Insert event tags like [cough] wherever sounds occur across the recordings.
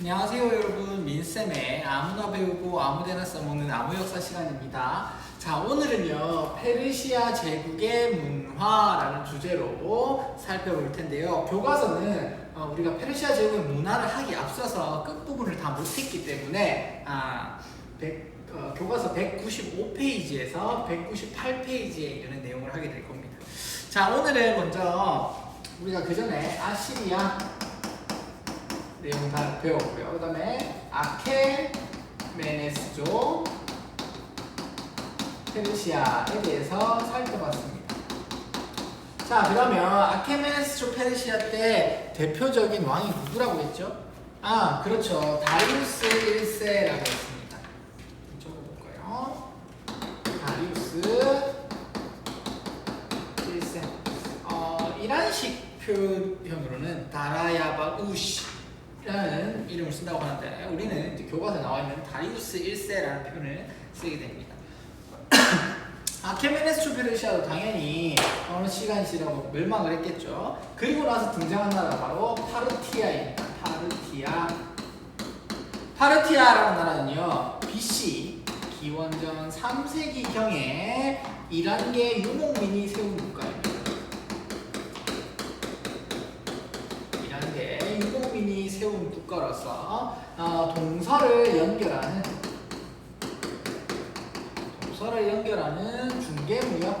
안녕하세요 여러분. 민쌤의 아무나 배우고 아무데나 써먹는 아무 역사 시간입니다. 자 오늘은요 페르시아 제국의 문화라는 주제로 살펴볼 텐데요. 교과서는 어, 우리가 페르시아 제국의 문화를 하기 앞서서 끝부분을 다 못했기 때문에 아, 백- 어, 교과서 195페이지에서 198페이지에 이르는 내용을 하게 될 겁니다. 자 오늘은 먼저 우리가 그 전에 아시리아 내용 다 배웠고요. 그 다음에 아케메네스조 페르시아에 대해서 살펴봤습니다. 자, 그러면 아케메네스조 페르시아 때 대표적인 왕이 누구라고 했죠? 아, 그렇죠. 다리우스 1세라고 했습니다. 적어볼까요? 다리우스 1세. 어, 이란식 표현으로는 다라야바 우시 라는 이름을 쓴다고 하는데 우리는 이제 교과서에 나와 있는 다리우스 1세라는 표현을 쓰게 됩니다. [coughs] 아케메네스 초 페르시아도 당연히 어느 시간이 지나고 멸망을 했겠죠. 그리고 나서 등장한 나라가 바로 파르티아입니다. 파르티아. 파르티아라는 나라는요, BC 기원전 3세기경에 이란계 유목민이 세운 국가입니다. 이란계 유목민이 세운 국가로서 어, 동서를 연결하는 동서를 연결하는 중개무역으로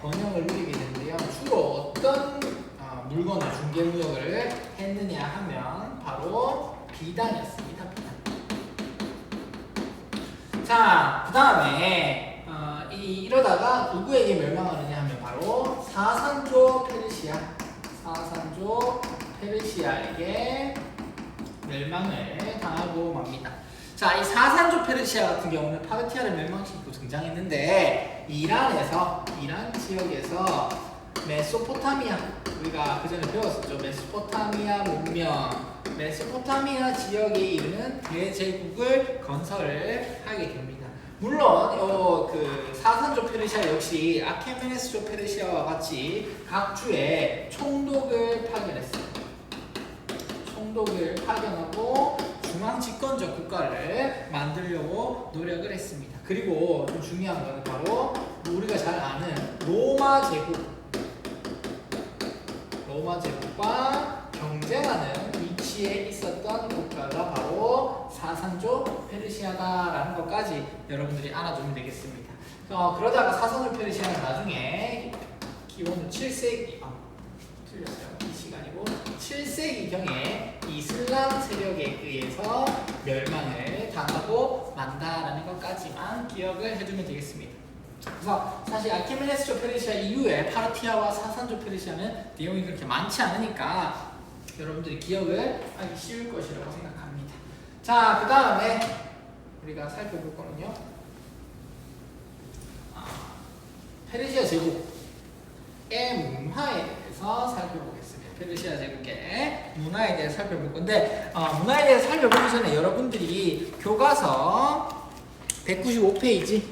번영을 누리게 되는데요. 주로 어떤 어, 물건을 중개무역을 했느냐 하면 바로 비단이었습니다. 비단. 자, 그 다음에 어, 이, 이러다가 누구에게 멸망하느냐 하면 바로 사산조 페르시아, 페르시아에게 멸망을 당하고 맙니다. 자, 이 사산조 페르시아 같은 경우는 파르티아를 멸망시키고 등장했는데 이란에서 이란 지역에서 메소포타미아 우리가 그 전에 배웠었죠. 메소포타미아 문명, 메소포타미아 지역에 이르는 대제국을 건설을 하게 됩니다. 물론 어, 그 사산조 페르시아 역시 아케메네스조 페르시아와 같이 각 주에 총독을 파견했어요. 총독을 파견하고 중앙 집권적 국가를 만들려고 노력을 했습니다. 그리고 좀 중요한 것은 바로 우리가 잘 아는 로마 제국 로마 제국과 경쟁하는 위치에 있었던 국가가 바로 사산조 페르시아다라는 것까지 여러분들이 알아두면 되겠습니다. 어, 그러다가 사산조 페르시아는 나중에 기원 7세기 아, 틀렸어요. 이 시간이고 7세기경에 이슬람 세력에 의해서 멸망을 당하고 만다라는 것까지만 기억을 해두면 되겠습니다. 그래서 사실 아케메네스조 페르시아 이후에 파르티아와 사산조 페르시아는 내용이 그렇게 많지 않으니까 여러분들이 기억을 하기 쉬울 것이라고 생각합니다. 자, 그 다음에 우리가 살펴볼 거는요. 아, 페르시아 제국의 문화에 대해서 살펴보겠습니다. 페르시아 제국의 문화에 대해서 살펴볼 건데 어, 문화에 대해서 살펴보기 전에 여러분들이 교과서 195페이지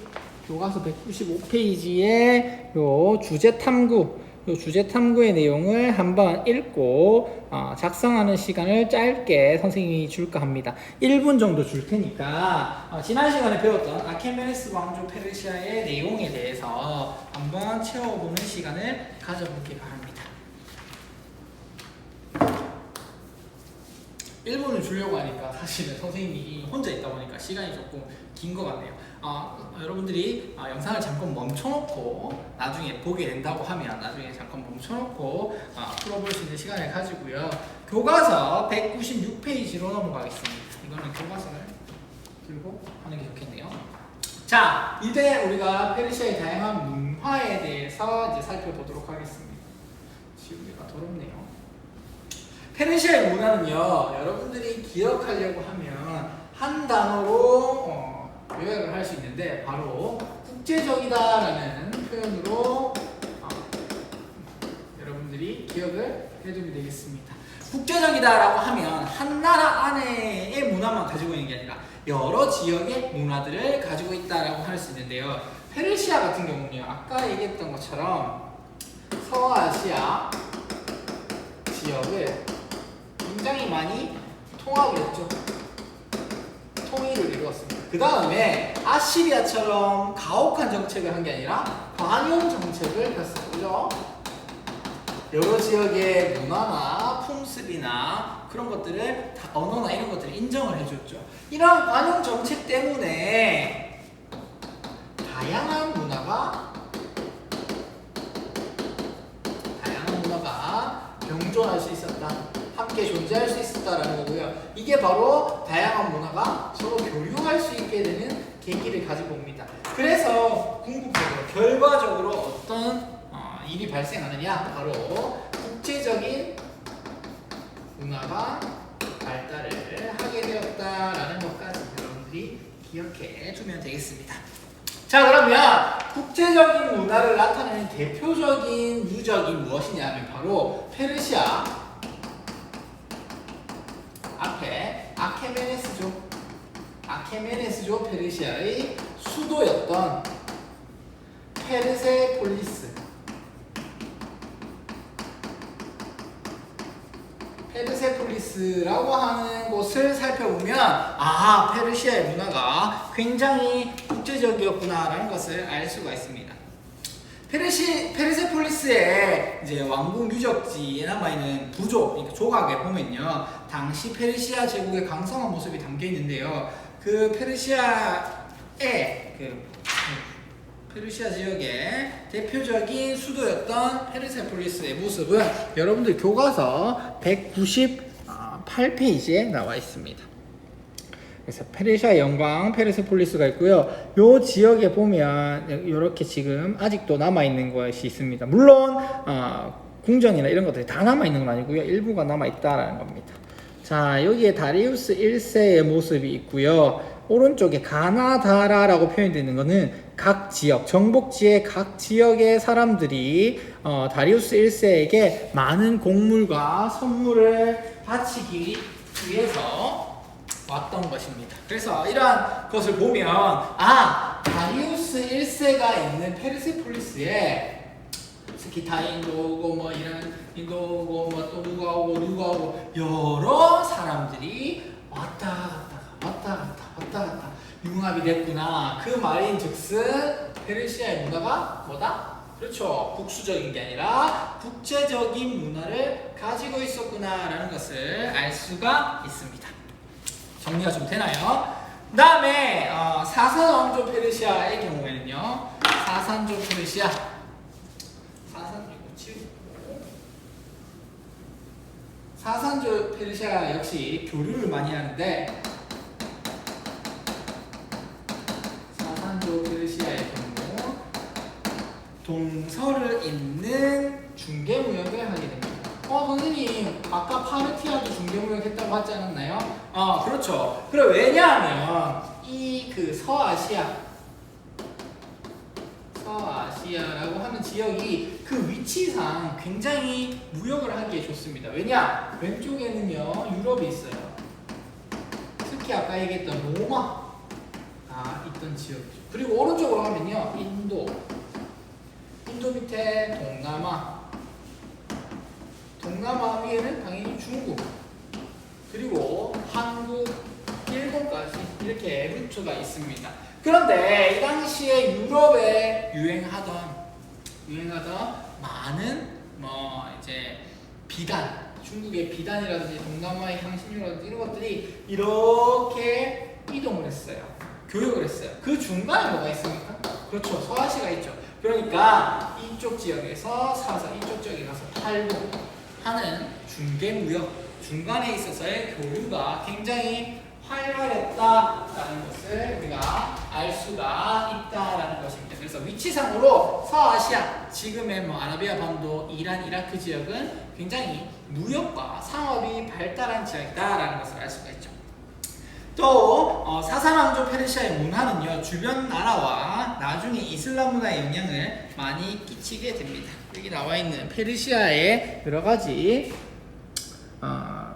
교과서 195페이지에 요 주제 탐구 요 주제 탐구의 내용을 한번 읽고 어, 작성하는 시간을 짧게 선생님이 줄까 합니다. 1분 정도 줄 테니까 어, 지난 시간에 배웠던 아케메네스 왕조 페르시아의 내용에 대해서 한번 채워보는 시간을 가져보기 바랍니다. 1분을 주려고 하니까 사실은 선생님이 혼자 있다 보니까 시간이 조금 긴 것 같네요. 어, 여러분들이 어, 영상을 잠깐 멈춰놓고 나중에 보게 된다고 하면 나중에 잠깐 멈춰놓고 어, 풀어볼 수 있는 시간을 가지고요. 교과서 196페이지로 넘어가겠습니다. 이거는 교과서를 들고 하는 게 좋겠네요. 자, 이제 우리가 페르시아의 다양한 문화에 대해서 이제 살펴보도록 하겠습니다. 지우개가 더럽네요. 페르시아의 문화는요, 여러분들이 기억하려고 하면 한 단어로 어, 요약을 할 수 있는데 바로 국제적이다라는 표현으로 어, 여러분들이 기억을 해두면 되겠습니다. 국제적이다라고 하면 한 나라 안에의 문화만 가지고 있는 게 아니라 여러 지역의 문화들을 가지고 있다라고 할 수 있는데요. 페르시아 같은 경우는요, 아까 얘기했던 것처럼 서아시아 지역을 굉장히 많이 통합을 했죠. 통일을 이루었습니다. 그 다음에 아시리아처럼 가혹한 정책을 한 게 아니라 관용 정책을 폈어요. 그죠? 여러 지역의 문화나 풍습이나 그런 것들을 다 언어나 이런 것들을 인정을 해줬죠. 이런 관용 정책 때문에 다양한 문화가 다양한 문화가 병존할 수 있었다. 함께 존재할 수 있었다라는 거고요. 이게 바로 다양한 문화가 서로 교류할 수 있게 되는 계기를 가지고 옵니다. 그래서 궁극적으로 결과적으로 어떤 어, 일이 발생하느냐 바로 국제적인 문화가 발달을 하게 되었다라는 것까지 여러분들이 기억해 두면 되겠습니다. 자 그러면 국제적인 문화를 나타내는 대표적인 유적이 무엇이냐면 바로 페르시아 앞에 아케메네스죠. 아케메네스죠 페르시아의 수도였던 페르세폴리스 페르세폴리스라고 하는 곳을 살펴보면 아 페르시아의 문화가 굉장히 국제적이었구나라는 것을 알 수가 있습니다. 페르시 페르세폴리스의 이제 왕궁 유적지에 남아 있는 부족, 그러니까 조각에 보면요, 당시 페르시아 제국의 강성한 모습이 담겨 있는데요. 그 페르시아의 그 페르시아 지역의 대표적인 수도였던 페르세폴리스의 모습은 여러분들 교과서 198페이지에 나와 있습니다. 그래서 페르시아 영광 페르세폴리스가 있고요. 요 지역에 보면 이렇게 지금 아직도 남아 있는 것이 있습니다. 물론 어, 궁전이나 이런 것들이 다 남아 있는 건 아니고요. 일부가 남아 있다라는 겁니다. 자 여기에 다리우스 1세의 모습이 있고요. 오른쪽에 가나다라라고 표현되는 것은 각 지역, 정복지의 각 지역의 사람들이 어, 다리우스 1세에게 많은 곡물과 선물을 바치기 위해서 왔던 것입니다. 그래서 이러한 것을 보면 아 다리우스 1세가 있는 페르세폴리스에 스키타 인도 오고 뭐 이런 인도 오고 뭐또 누가 오고 누가 오고 여러 사람들이 왔다 갔다 왔다 갔다 왔다 갔다 융합이 됐구나 그 말인 즉슨 페르시아의 문화가 뭐다? 그렇죠 국수적인 게 아니라 국제적인 문화를 가지고 있었구나라는 것을 알 수가 있습니다. 정리가 좀 되나요? 그 다음에 어, 사산 왕조 페르시아의 경우에는요 사산조 페르시아 사산 사산조 페르시아 역시 교류를 많이 하는데 사산조 페르시아의 경우 동서를 잇는 중개무역을 하게 됩니다. 어 선생님 아까 파르티아도 중개무역 했다고 하지 않았나요? 아 그렇죠. 그래 왜냐하면 이 그 서아시아 서아시아라고 하는 지역이 그 위치상 굉장히 무역을 하기에 좋습니다. 왜냐 왼쪽에는요 유럽이 있어요. 특히 아까 얘기했던 로마 아 있던 지역이죠. 그리고 오른쪽으로 가면요 인도 인도 밑에 동남아 동남아 위에는 당연히 중국 그리고 한국 일본까지 이렇게 루트가 있습니다. 그런데 이 당시에 유럽에 유행하던 유행하던 많은 뭐 이제 비단 중국의 비단이라든지 동남아의 향신료라든지 이런 것들이 이렇게 이동을 했어요. 교역을 했어요. 그 중간에 뭐가 있습니까? 그렇죠. 서아시가 있죠. 그러니까 이쪽 지역에서 사서 이쪽 지역에 가서 팔고 하는 중개무역 중간에 있어서의 교류가 굉장히 활발했다라는 것을 우리가 알 수가 있다라는 것입니다. 그래서 위치상으로 서아시아, 지금의 뭐 아라비아 반도, 이란, 이라크 지역은 굉장히 무역과 상업이 발달한 지역이다라는 것을 알 수가 있죠. 또 어, 사사왕조 페르시아의 문화는요 주변 나라와 나중에 이슬람 문화의 영향을 많이 끼치게 됩니다. 여기 나와 있는 페르시아의 여러 가지 어,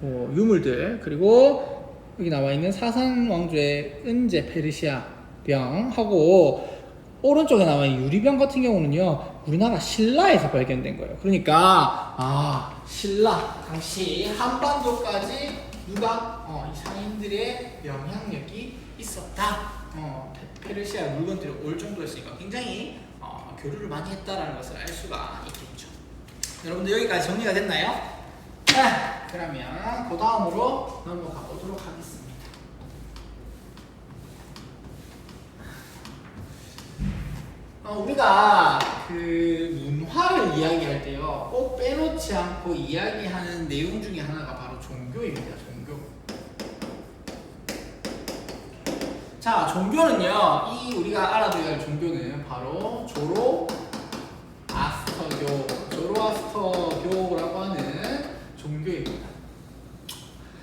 그 유물들 그리고 여기 나와 있는 사산 왕조의 은제 페르시아 병하고 오른쪽에 나와 유리병 같은 경우는요 우리나라 신라에서 발견된 거예요. 그러니까 아 신라 당시 한반도까지 누가 어, 이 상인들의 영향력이 있었다. 어, 페- 페르시아 물건들이 올 정도였으니까 굉장히 어, 교류를 많이 했다라는 것을 알 수가 있겠죠. 여러분들 여기까지 정리가 됐나요? 자, 그러면 그 다음으로 넘어가 보도록 하겠습니다. 어, 우리가 그 문화를 이야기할 때요, 꼭 빼놓지 않고 이야기하는 내용 중에 하나가 바로 종교입니다. 종교. 자, 종교는요, 이 우리가 알아둬야 할 종교는 바로 조로 아스터교, 조로아스터교라고 하는 종교입니다.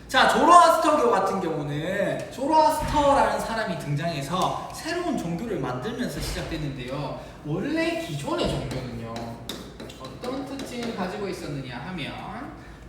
자, 조로아스터교 같은 경우는 조로아스터라는 사람이 등장해서 새로운 종교를 만들면서 시작됐는데요. 원래 기존의 종교는요. 어떤 특징을 가지고 있었느냐 하면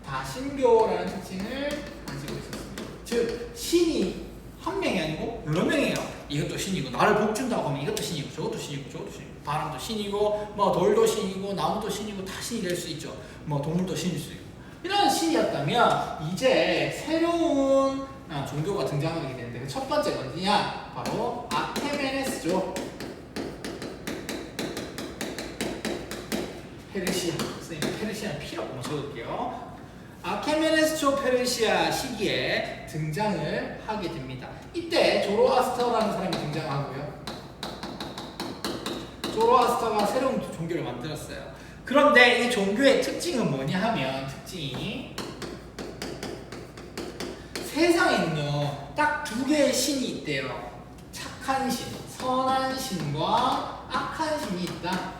다신교라는 특징을 가지고 있었습니다. 즉 신이 한 명이 아니고 여러 명이에요. 이것도 신이고 나를 복 준다고 하면 이것도 신이고 저것도 신이고 저것도 신이고 바람도 신이고 뭐 돌도 신이고 나무도 신이고 다 신이 될 수 있죠. 뭐 동물도 신일 수 있고 이런 신이었다면 이제 새로운 아, 종교가 등장하게 되는데 그 첫 번째가 어디냐? 바로 아테메네스죠. 페르시아. 선생님 페르시아 필요 없고 적을게요. 아케메네스초 페르시아 시기에 등장을 하게 됩니다. 이때 조로아스터라는 사람이 등장하고요. 조로아스터가 새로운 종교를 만들었어요. 그런데 이 종교의 특징은 뭐냐 하면 특징이 세상에는요 딱 두 개의 신이 있대요. 착한 신, 선한 신과 악한 신이 있다.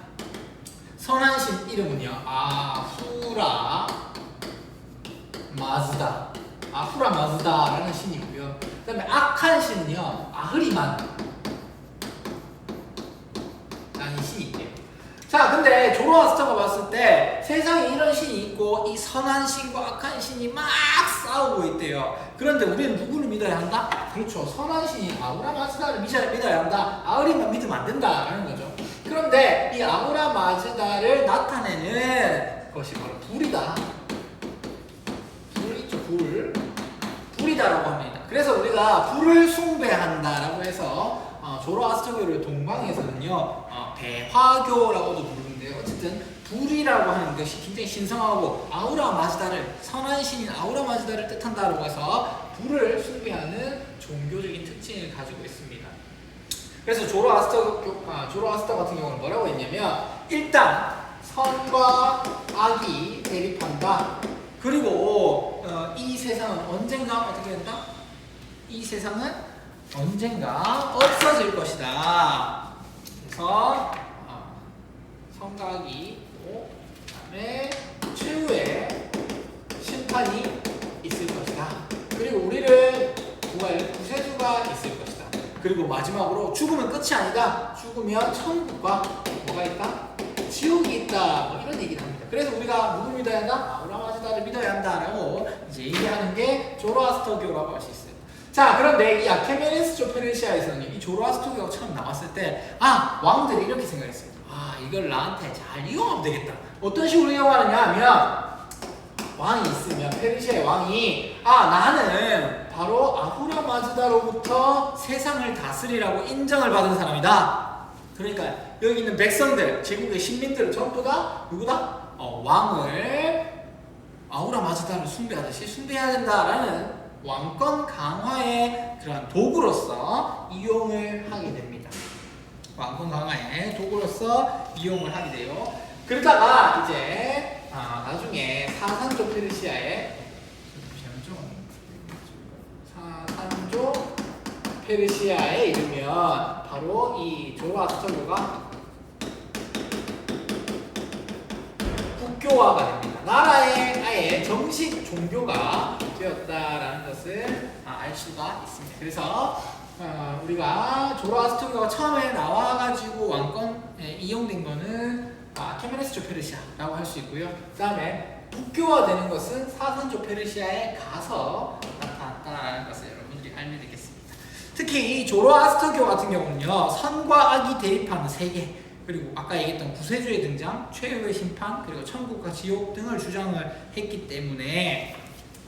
선한 신 이름은요 아후라 마즈다. 아후라 마즈다라는 신이고요. 그 다음에 악한 신은요 아흐리만 라는 신이 있대요. 자, 근데 조로아스터가 봤을 때 세상에 이런 신이 있고 이 선한 신과 악한 신이 막 싸우고 있대요. 그런데 우리는 누구를 믿어야 한다? 그렇죠. 선한 신이 아우라 마즈다를 믿어야, 한다. 아우리만 믿으면 안 된다라는 거죠. 그런데 이 아우라 마즈다를 나타내는 것이 바로 불이다. 불 있죠, 불. 불이다라고 합니다. 그래서 불을 숭배한다라고 해서 어, 조로아스터교를 동방에서는요 어, 배화교라고도 부르는데요. 어쨌든 불이라고 하는 것이 굉장히 신성하고 아우라 마즈다를 선한 신인 아우라 마즈다를 뜻한다라고 해서 불을 숭배하는 종교적인 특징을 가지고 있습니다. 그래서 조로아스터 교- 아, 조로아스터 같은 경우는 뭐라고 했냐면 일단 선과 악이 대립한다. 그리고 어, 이 세상은 언젠가 어떻게 된다? 이 세상은 언젠가 없어질 것이다. 그래서 악이 있고 그다음에 최후의 심판이 있을 것이다. 그리고 우리를 구할 구세주가 있을 것이다. 그리고 마지막으로 죽으면 끝이 아니다. 죽으면 천국과 뭐가 있다? 지옥이 있다. 뭐 이런 얘기를 합니다. 그래서 우리가 누구 믿어야 한다? 아우라마즈다를 믿어야 한다라고 이제 얘기하는 게 조로아스터교라고 할 수 있어요. 자, 그런데 이 아케메네스 조 페르시아에서는 이 조로아스터교가 처음 나왔을 때, 아, 왕들이 이렇게 생각했어요. 아, 이걸 나한테 잘 이용하면 되겠다. 어떤 식으로 이용하느냐 하면, 왕이 있으면 페르시아의 왕이 아 나는 바로 아후라 마즈다로부터 세상을 다스리라고 인정을 받은 사람이다. 그러니까 여기 있는 백성들, 제국의 신민들은 전부 다 누구다? 어, 왕을 아우라 마즈다를 숭배하듯이 숭배해야 된다라는 왕권 강화의 그러한 도구로서 이용을 하게 됩니다. 왕권 강화의 도구로서 이용을 하게 돼요. 그러다가 이제 아, 나중에 사산조 페르시아의. 사산조 페르시아에 이르면 바로 이 조로아스터교가 국교화가 됩니다. 나라의 아예 정식 종교가 되었다라는 것을 아, 알 수가 있습니다. 그래서 어, 우리가 조로아스터교가 처음에 나와가지고 왕권에 이용된 거는 아, 케메네스조 페르시아라고 할 수 있고요. 그 다음에 국교화되는 것은 사선조 페르시아에 가서 나타났다라는 것을 여러분들이 알면 되겠습니다. 특히 이 조로아스터교 같은 경우는요 선과 악이 대립하는 세계 그리고 아까 얘기했던 구세주의 등장, 최후의 심판 그리고 천국과 지옥 등을 주장을 했기 때문에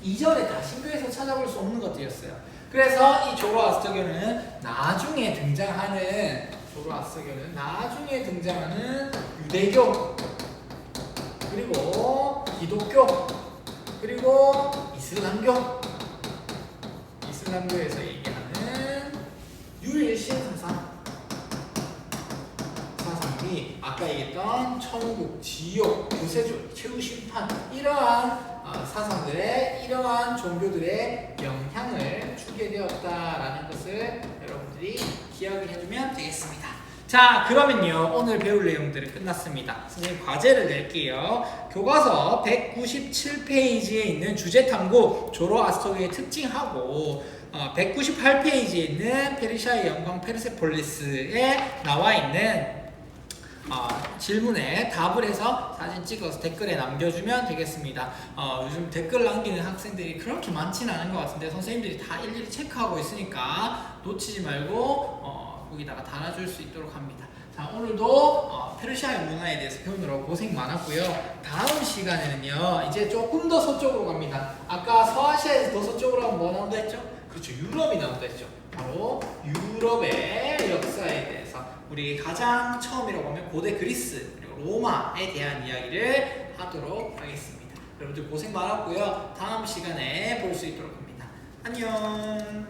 이전에 다 신교에서 찾아볼 수 없는 것들이었어요. 그래서 이 조로아스터교는 나중에 등장하는 조로아스터교는 나중에 등장하는 유대교 그리고 기독교 그리고 이슬람교 이슬람교에서 얘기하는 유일신 사상 사상이 아까 얘기했던 천국, 지옥, 구세주, 최후 심판 이러한 어, 사상들의 이러한 종교들의 영향을 주게 되었다라는 것을 여러분들이 기억을 해두면 되겠습니다. 자 그러면요 오늘 배울 내용들은 끝났습니다. 선생님 과제를 낼게요. 교과서 197페이지에 있는 주제 탐구 조로아스토교의 특징하고 어, 198페이지에 있는 페르시아의 영광 페르세폴리스에 나와 있는 어, 질문에 답을 해서 사진 찍어서 댓글에 남겨주면 되겠습니다. 어, 요즘 댓글 남기는 학생들이 그렇게 많지는 않은 것 같은데 선생님들이 다 일일이 체크하고 있으니까 놓치지 말고 어, 거기다가 달아줄 수 있도록 합니다. 자 오늘도 어, 페르시아의 문화에 대해서 배우느라고 고생 많았고요. 다음 시간에는요 이제 조금 더 서쪽으로 갑니다. 아까 서아시아에서 더 서쪽으로 하면 뭐 나온다 했죠? 그렇죠 유럽이 나온다 했죠. 바로 유럽의 역사에 대해서 우리 가장 처음이라고 하면 고대 그리스 그리고 로마에 대한 이야기를 하도록 하겠습니다. 여러분들 고생 많았고요. 다음 시간에 볼 수 있도록 합니다. 안녕.